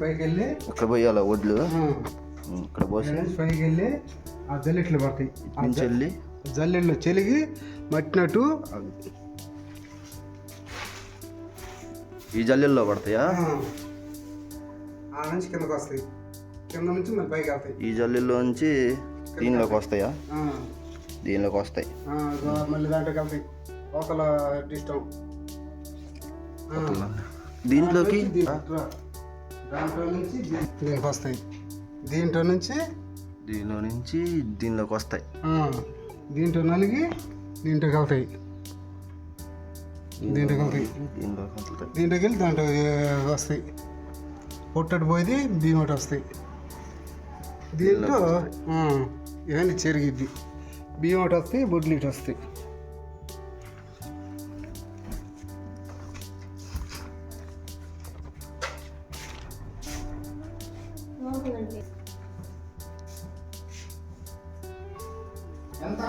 పైకి వెళ్ళి? ఇక్కడ పోయాల వడ్లు ఇక్కడ పోసి. పైకి వెళ్ళి ఆ జల్లెట్లు పడతాయి. వెళ్ళి జల్లెళ్ళు చెలిగి మట్టినట్టు ఈ జల్లెల్లో పడతాయా? ఆ, ఆ నుంచి కిందకు వస్తాయి. కింద నుంచి మళ్ళీ పైకి వెళ్తాయి. ఈ జల్లెల్లో నుంచి దీనిలోకి వస్తాయా? ఆ, దీనిలోకి వస్తాయి. మళ్ళీ దాంట్లోకి వెళ్తాయి. అవతల ఇష్టం దీంట్లోకి? దాంట్లో నుంచి దీనికి వస్తాయి. దీంట్లో నుంచి? దీనిలో నుంచి దీనిలోకి వస్తాయి. దీంట్లో నలిగి దీంట్లోకి వెళ్తాయి. దీంట్లోకి వెళ్తాయి. దీంట్లోకి వెళ్ళి దాంట్లో వస్తాయి. పొట్టటి పోయి ఒకటి వస్తాయి. దీంట్లో ఇవన్నీ చెరిగిద్ది. బియ్యం ఒకటి వస్తాయి బొడ్లు ఇటు వస్తాయి. ఎంత?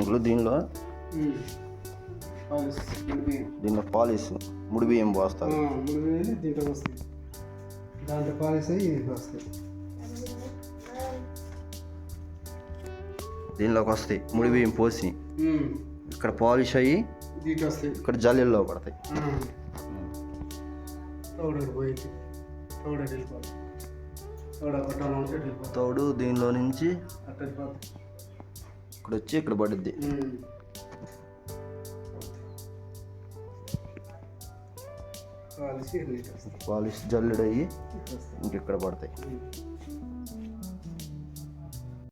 ఇప్పుడు దీనిలో? దీనిలో పాలిస్ ముడి బియ్యం పోస్తారు దీంట్లో వస్తాయి దాంట్లో పాలిస్ అయ్యి ఇది వస్తాయి దీనిలోకి వస్తాయి. ముడి బియ్యం పోసి. ఇక్కడ పాలిష్ అయ్యి ఇక్కడ జల్లెల్లో పడతాయి. తోడు దీనిలో నుంచి ఇక్కడ వచ్చి ఇక్కడ పడుద్ది. పాలిష్ జల్లెడు అయ్యి ఇటు వస్తాయి. ఇంక ఇక్కడ పడతాయి.